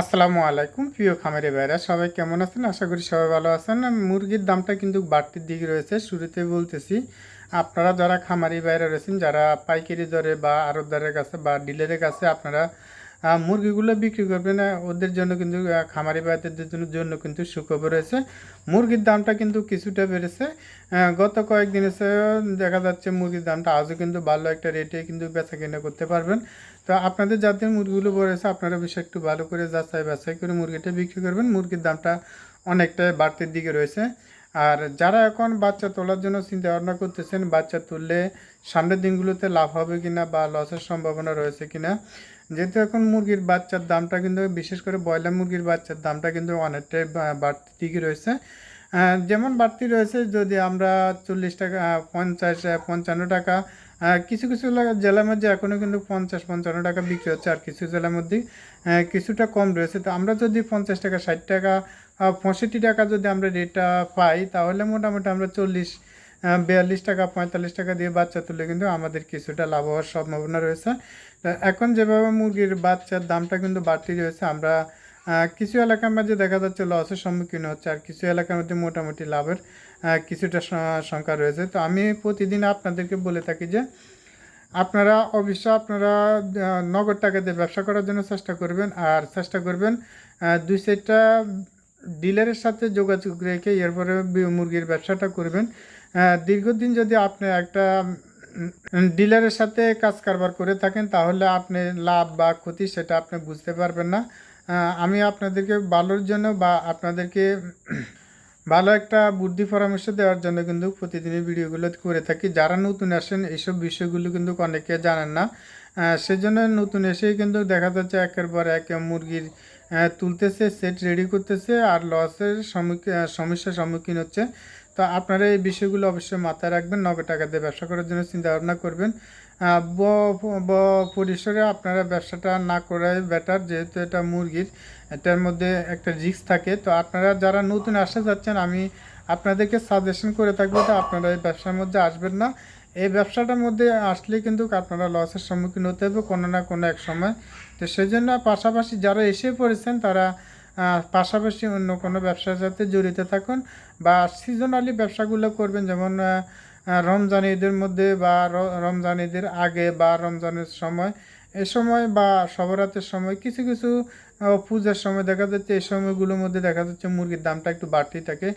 আসসালামু আলাইকুম, প্রিয় খামারে ভাইরা, সবাই কেমন আছেন? আশা করি সবাই ভালো আছেন। মুরগির দামটা কিন্তু বাড়তির দিক রয়েছে। শুরুতে বলতেছি, আপনারা যারা খামারি বাইরে রয়েছেন, যারা পাইকারি দরে বা আড়তদারের কাছে বা ডিলারের কাছে আপনারা মুরগিগুলো বিক্রি করবেন আহ, ওদের জন্য কিন্তু খামারি ভাইদের জন্য কিন্তু সুখবর রয়েছে। মুরগির দামটা কিন্তু কিছুটা বেড়েছে। গত কয়েকদিন এসে দেখা যাচ্ছে মুরগির দামটা আজও কিন্তু ভালো একটা রেটে কিন্তু বেচা কেনা করতে পারবেন। তো আপনাদের যাদের মুরগিগুলো বড়েছে আপনারা বেশ একটু ভালো করে যাচাই বাছাই করে মুরগিটা বিক্রি করবেন। মুরগির দামটা অনেকটা বাড়তির দিকে রয়েছে। আর যারা এখন বাচ্চা তোলার জন্য চিন্তা ভাবনা করতেছেন বাচ্চা তুললে সামনের দিনগুলোতে লাভ হবে কিনা বা লসের সম্ভাবনা রয়েছে কিনা যেহেতু এখন মুরগির বাচ্চার দামটা কিন্তু, বিশেষ করে ব্রয়লার মুরগির বাচ্চার দামটা কিন্তু অনেকটাই বাড়তি দিকে রয়েছে। যেমন বাড়তি রয়েছে, যদি আমরা চল্লিশ টাকা পঞ্চাশ পঞ্চান্ন টাকা কিছু কিছু জেলার মধ্যে এখনও কিন্তু পঞ্চাশ, পঞ্চান্ন টাকা বিক্রি হচ্ছে, আর কিছু জেলার মধ্যে কিছুটা কম রয়েছে। তো আমরা যদি পঞ্চাশ টাকা, ষাট টাকা পঁয়ষট্টি টাকা যদি আমরা রেটটা পাই, তাহলে মোটামুটি আমরা চল্লিশ বিয়াল্লিশ টাকা, পঁয়তাল্লিশ টাকা দিয়ে বাচ্চা তুলে কিন্তু আমাদের কিছুটা লাভ হওয়ার সম্ভাবনা রয়েছে। এখন যেভাবে মুরগির বাচ্চার দামটা কিন্তু বাড়তি রয়েছে, আমরা কিছু এলাকার মধ্যে দেখা যাচ্ছে লসের সম্মুখীন হচ্ছে, আর কিছু এলাকার মধ্যে মোটামুটি লাভের কিছুটা সংখ্যা রয়েছে। তো আমি প্রতিদিন আপনাদেরকে বলে থাকি যে, আপনারা অবশ্য আপনারা নগদ টাকা দিয়ে ব্যবসা করার জন্য চেষ্টা করবেন, আর চেষ্টা করবেন দুই সাইডটা ডিলারের সাথে যোগাযোগ রেখে এরপরে মুরগির ব্যবসাটা করবেন। দীর্ঘদিন যদি আপনি একটা ডিলারের সাথে কাজ কারবার করে থাকেন, তাহলে আপনি লাভ বা ক্ষতি সেটা আপনি বুঝতে পারবেন না। আমি আপনাদেরকে ভালোর জন্য বা আপনাদেরকে ভালো একটা বুদ্ধি পরামর্শ দেওয়ার জন্য কিন্তু প্রতিদিনের ভিডিওগুলো করে থাকি। যারা নতুন আসেন এইসব বিষয়গুলো কিন্তু অনেকে জানেন না। সেজন্য নতুন এসেই কিন্তু দেখা যাচ্ছে একের পর এক মুরগির তুলতেছে সেট রেডি করতেছে, আর লসের সম্মুখীন সমস্যার সম্মুখীন হচ্ছে। তো আপনারা এই বিষয়গুলো অবশ্যই মাথায় রাখবেন, নগদ টাকা দিয়ে ব্যবসা করার জন্য চিন্তা ভাবনা করবেন ব পরিসরে আপনারা ব্যবসাটা না করাই বেটার যেহেতু এটা মুরগির, এটার মধ্যে একটা রিস্ক থাকে। তো আপনারা যারা নতুন আসতে যাচ্ছেন, আমি আপনাদেরকে সাজেশন করে থাকব তো আপনারা এই ব্যবসার মধ্যে আসবেন না। এই ব্যবসাটার মধ্যে আসলে কিন্তু আপনারা লসের সম্মুখীন হতে হবে কোনো না কোনো এক সময়। তো সেই জন্য পাশাপাশি যারা এসে পড়েছেন, তারা পাশাপাশি অন্য কোনো ব্যবসার সাথে জড়িত থাকুন বা সিজনালি ব্যবসাগুলো করবেন, যেমন রমজান ঈদের মধ্যে বা রমজান ঈদের আগে বা রমজানের সময়, এ সময় বা সবরাতের সময় কিছু কিছু পূজার সময় দেখা যাচ্ছে, এই সময়গুলোর মধ্যে দেখা যাচ্ছে মুরগির দামটা একটু বাড়তি থাকে।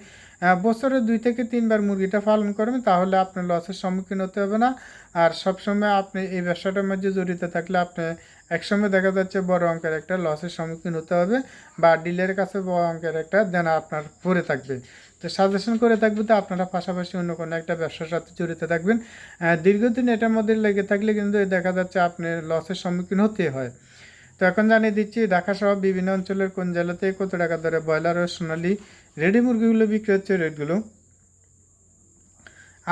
বছরে দুই থেকে তিনবার মুরগিটা পালন করবেন তাহলে আপনার লসের সম্মুখীন হতে হবে না। আর সবসময় আপনি এই ব্যবসাটার মধ্যে জড়িত থাকলে আপনি একসময় দেখা যাচ্ছে বড় অঙ্কের একটা লসের সম্মুখীন হতে হবে, বা ডিলের কাছে বড় অঙ্কের একটা দেনা আপনার পড়ে থাকবে। তো সাজেশন করে থাকবে তো আপনারা পাশাপাশি অন্য কোনো একটা ব্যবসার সাথে জড়িত থাকবেন। দীর্ঘদিন এটার মধ্যে লেগে থাকলে কিন্তু দেখা যাচ্ছে আপনি লসের সম্মুখীন হতে হয়। তো এখন জানিয়ে দিচ্ছি ঢাকা সহ বিভিন্ন অঞ্চলের কোন জেলাতে কত টাকা দরে ব্রয়লার ও সোনালি রেডি মুরগিগুলো বিক্রি হচ্ছে রেটগুলো?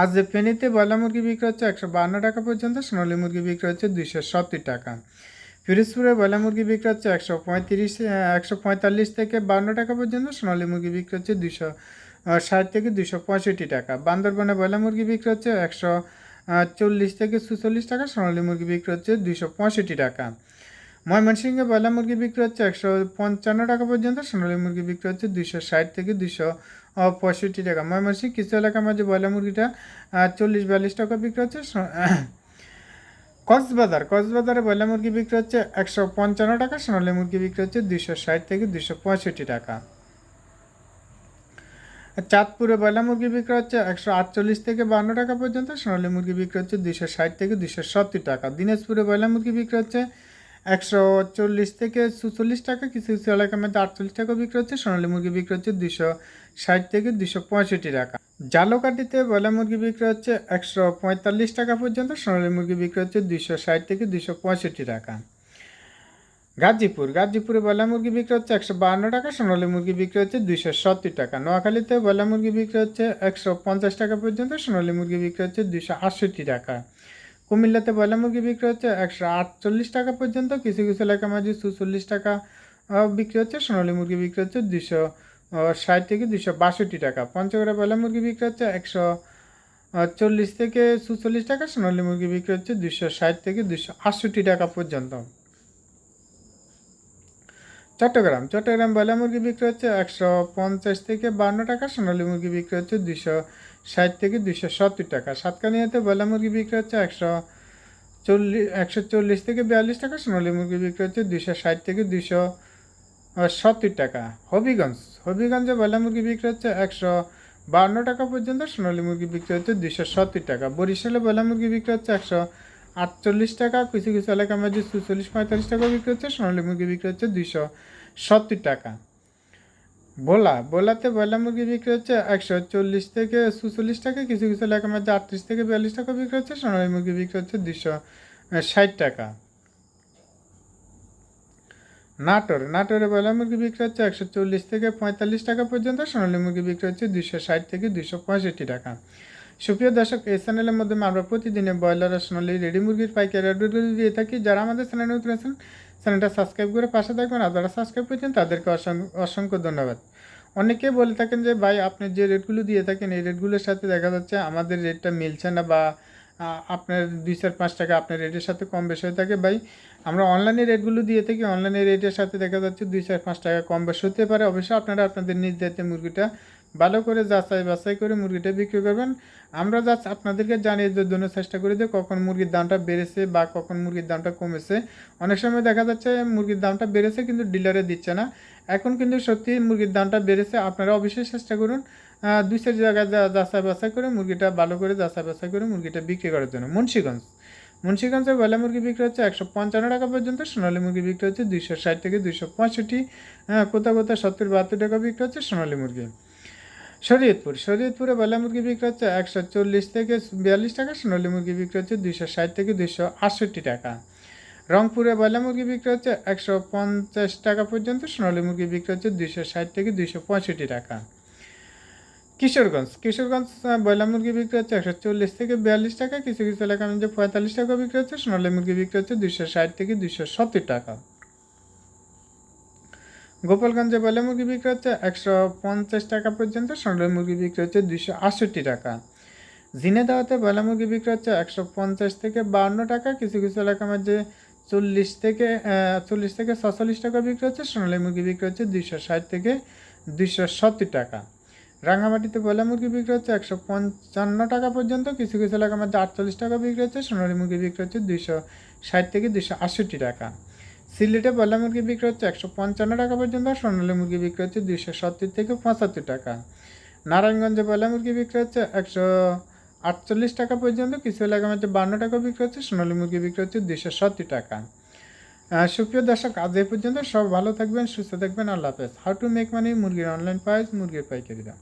আজ ফেনীতে ব্রয়লার মুরগি বিক্রি হচ্ছে একশো বান্ন টাকা পর্যন্ত, সোনালি মুরগি বিক্রি হচ্ছে দুইশো সত্তর টাকা। ফিরোজপুরে ব্রয়লার মুরগি বিক্রি হচ্ছে একশো পঁয়ত্রিশ একশো পঁয়তাল্লিশ থেকে বান্ন টাকা পর্যন্ত, সোনালি মুরগি বিক্রি হচ্ছে দুশো ষাট থেকে দুশো পঁয়ষট্টি টাকা। বান্দরবনে ব্রয়লার মুরগি বিক্রি হচ্ছে একশো চল্লিশ থেকে সুচল্লিশ টাকা, সোনালি মুরগি বিক্রি হচ্ছে দুশো পঁয়ষট্টি টাকা। ময়মনসিংহে ব্রয়লার মুরগি বিক্রি হচ্ছে একশো পঞ্চান্ন টাকা পর্যন্ত, সোনালি মুরগি বিক্রি হচ্ছে দুশো ষাট থেকে দুশো পঁয়ষট্টি টাকা। ময়মনসিংহ কিছু এলাকার মাঝে ব্রয়লার মুরগিটা চল্লিশ বিয়াল্লিশ টাকা বিক্রি হচ্ছে কক্সবাজার, কক্সবাজারে ব্রয়লার মুরগি বিক্রি হচ্ছে একশো পঞ্চান্ন টাকা, সোনালী মুরগি বিক্রি হচ্ছে দুশো ষাট থেকে দুশো পঁয়ষট্টি টাকা। চাঁদপুরে ব্রয়লার মুরগি বিক্রি হচ্ছে একশো আটচল্লিশ থেকে বান্ন টাকা পর্যন্ত, সোনালী মুরগি বিক্রি হচ্ছে দুশো ষাট থেকে দুশো সত্তর টাকা। দিনাজপুরে ব্রয়লার মুরগি বিক্রি হচ্ছে একশো চল্লিশ থেকে সুচল্লিশ টাকা। কিছু কিছু এলাকার মধ্যে আটচল্লিশ টাকা বিক্রি হচ্ছে, সোনালী মুরগি বিক্রি হচ্ছে দুশো ষাট থেকে দুশো পঁয়ষট্টি টাকা। জালকাটিতে ব্রয়লার মুরগি বিক্রি হচ্ছে একশো পঁয়তাল্লিশ টাকা পর্যন্ত, সোনালী মুরগি বিক্রি হচ্ছে দুশো ষাট থেকে দুশো পঁয়ষট্টি টাকা। গাজীপুর, গাজীপুরে বয়লা মুরগি বিক্রি হচ্ছে একশো বাহান্ন টাকা, সোনালী মুরগি বিক্রি হচ্ছে দুইশো সত্তর টাকা। নোয়াখালীতে ব্রয়লার মুরগি বিক্রি হচ্ছে একশো পঞ্চাশ টাকা পর্যন্ত, সোনালী মুরগি বিক্রি হচ্ছে দুইশো আটষট্টি টাকা। কুমিল্লাতে ব্রয়লার মুরগি বিক্রি হচ্ছে একশো আটচল্লিশ টাকা পর্যন্ত, কিছু কিছু এলাকার মাঝে সুচল্লিশ টাকা বিক্রি হচ্ছে, সোনালী মুরগি বিক্রি হচ্ছে দুশো ষাট থেকে দুশো বাষট্টি টাকা। পঞ্চগড়ে ব্রয়লার মুরগি বিক্রি হচ্ছে একশো চল্লিশ থেকে সুচল্লিশ টাকা, সোনালী মুরগি বিক্রি হচ্ছে দুশো ষাট থেকে দুশো আটষট্টি টাকা পর্যন্ত। চট্টগ্রাম চট্টগ্রাম ব্রয়লার মুরগি বিক্রি হচ্ছে একশো পঞ্চাশ থেকে বান্ন টাকা, সোনালী মুরগি বিক্রি হচ্ছে দুশো ষাট থেকে দুশো সত্তর টাকা। সাতকানিয়াতে বয়লা মুরগি বিক্রি হচ্ছে একশো চল্লিশ একশো চল্লিশ থেকে বিয়াল্লিশ টাকা, সোনালী মুরগি বিক্রি হচ্ছে দুশো ষাট থেকে দুশো সত্তর টাকা। হবিগঞ্জ, হবিগঞ্জে ব্রয়লার মুরগি বিক্রি হচ্ছে একশো বান্ন টাকা পর্যন্ত, সোনালী মুরগি বিক্রি হচ্ছে দুশো সত্তর টাকা। বরিশালে বয়লা মুরগি বিক্রি হচ্ছে একশো আটচল্লিশ টাকা কিছু কিছু এলাকার মধ্যে সুচল্লিশ পঁয়তাল্লিশ টাকা বিক্রি হচ্ছে, সোনালী মুরগি বিক্রি হচ্ছে দুশো সত্তর টাকা। বোলা বোলাতে ব্রয়লার মুরগি বিক্রি হচ্ছে একশো চল্লিশ থেকে সুচল্লিশ টাকা, কিছু কিছু এলাকার মধ্যে আটত্রিশ থেকে বিয়াল্লিশ টাকা বিক্রি হচ্ছে, সোনালী মুরগি বিক্রি হচ্ছে দুশো ষাট টাকা। নাটোর, নাটোরে ব্রয়লার মুরগি বিক্রি হচ্ছে একশো চল্লিশ থেকে পঁয়তাল্লিশ টাকা পর্যন্ত, সোনালী মুরগি বিক্রি হচ্ছে দুশো ষাট থেকে দুশো পঁয়ষট্টি টাকা। সুপ্রিয় দর্শক, এই চ্যানেলের মাধ্যমে আমরা প্রতিদিনে ব্রয়লার সোনালি রেডি মুরগির পাইকারি দিয়ে থাকি। যারা আমাদের চ্যানেলে নতুন আছেন চ্যানেলটা সাবস্ক্রাইব করে পাশে থাকবেন, আর যারা সাবস্ক্রাইব করেছেন তাদেরকে অসংখ্য অসংখ্য ধন্যবাদ। অনেকে বলে থাকেন যে, ভাই, আপনি যে রেটগুলো দিয়ে থাকেন, এই রেটগুলোর সাথে দেখা যাচ্ছে আমাদের রেটটা মিলছে না বা আপনার দুই চার, পাঁচ টাকা আপনার রেটের সাথে কম বেশি হয়ে থাকে। ভাই, আমরা অনলাইনে রেটগুলো দিয়ে থাকি, অনলাইনে রেটের সাথে দেখা যাচ্ছে দুই চার, পাঁচ টাকা কম বেশি হতে পারে। অবশ্যই আপনারা আপনাদের নিজ দায়িত্বে মুরগিটা ভালো করে যাচাই বাছাই করে মুরগিটা বিক্রি করবেন। আমরা যা আপনাদেরকে জানিয়ে জন্য চেষ্টা করি যে কখন মুরগির দামটা বেড়েছে বা কখন মুরগির দামটা কমেছে। অনেক সময় দেখা যাচ্ছে মুরগির দামটা বেড়েছে কিন্তু ডিলারে দিচ্ছে না। এখন কিন্তু সত্যি মুরগির দামটা বেড়েছে, আপনারা অবশ্যই চেষ্টা করুন দুই চার জায়গায় যাচাই বাছাই করে মুরগিটা ভালো করে যাচাই বাছাই করে মুরগিটা বিক্রি করার জন্য। মুন্সিগঞ্জ। মুন্সিগঞ্জে বয়লা মুরগি বিক্রি হচ্ছে একশো পঞ্চান্ন টাকা পর্যন্ত, সোনালী মুরগি বিক্রি হচ্ছে দুইশো ষাট থেকে দুইশো পঁয়ষট্টি কোথাও কোথাও সত্তর বাহাত্তর টাকা বিক্রি হচ্ছে সোনালী মুরগি। শরীয়তপুর, শরীয়তপুরে বয়লা মুরগি বিক্রি হচ্ছে একশো চল্লিশ থেকে বিয়াল্লিশ টাকা, সোনালী মুরগি বিক্রি হচ্ছে দুইশো ষাট থেকে দুইশো আটষট্টি টাকা। রংপুরে বয়লা মুরগি বিক্রি হচ্ছে একশো পঞ্চাশ টাকা পর্যন্ত, সোনালী মুরগি বিক্রি হচ্ছে দুইশো ষাট থেকে দুইশো পঁয়ষট্টি টাকা। কিশোরগঞ্জ কিশোরগঞ্জ ব্রয়লার মুরগি বিক্রি হচ্ছে একশো চল্লিশ থেকে বিয়াল্লিশ টাকা, কিছু কিছু এলাকা যে পঁয়তাল্লিশ টাকা বিক্রি হচ্ছে, সোনালী মুরগি বিক্রি হচ্ছে দুইশো ষাট থেকে দুইশো সত্তর টাকা। গোপালগঞ্জে বলে মুরগি বিক্রি হচ্ছে একশো পঞ্চাশ টাকা পর্যন্ত, সোনালী মুরগি বিক্রি হচ্ছে দুইশো আটষট্টি টাকা। ঝিনেদাওয়াতে ব্রয়লার মুরগি বিক্রি হচ্ছে একশো পঞ্চাশ থেকে বান্ন টাকা, কিছু কিছু এলাকার মধ্যে চল্লিশ থেকে চল্লিশ থেকে ছচল্লিশ টাকা বিক্রি হচ্ছে, সোনালী মুরগি বিক্রি হচ্ছে দুইশো ষাট থেকে দুইশো সত্তর টাকা। রাঙামাটিতে ব্রয়লার মুরগি বিক্রি হচ্ছে একশো পঞ্চান্ন টাকা পর্যন্ত, কিছু কিছু এলাকার মধ্যে আটচল্লিশ টাকা বিক্রি হচ্ছে, সোনালী মুরগি বিক্রি হচ্ছে দুইশো ষাট থেকে দুইশো আটষট্টি টাকা। সিলেটে ব্রয়লার মুরগি বিক্রি হচ্ছে একশো পঞ্চান্ন টাকা পর্যন্ত সোনালী মুরগি বিক্রি হচ্ছে দুইশো সত্তর থেকে পঁচাত্তর টাকা। নারায়ণগঞ্জে ব্রয়লার মুরগি বিক্রি হচ্ছে একশো আটচল্লিশ টাকা পর্যন্ত কিছু এলাকার মধ্যে বান্ন টাকা বিক্রি হচ্ছে, সোনালী মুরগি বিক্রি হচ্ছে দুইশো সত্তর টাকা। সুপ্রিয় দর্শক, আজ এই পর্যন্ত সব ভালো থাকবেন, সুস্থ থাকবেন, আল্লাহ হাফেজ। হাউ টু মেক মানি মুরগির অনলাইন প্রাইস মুরগির পাইকারি দাম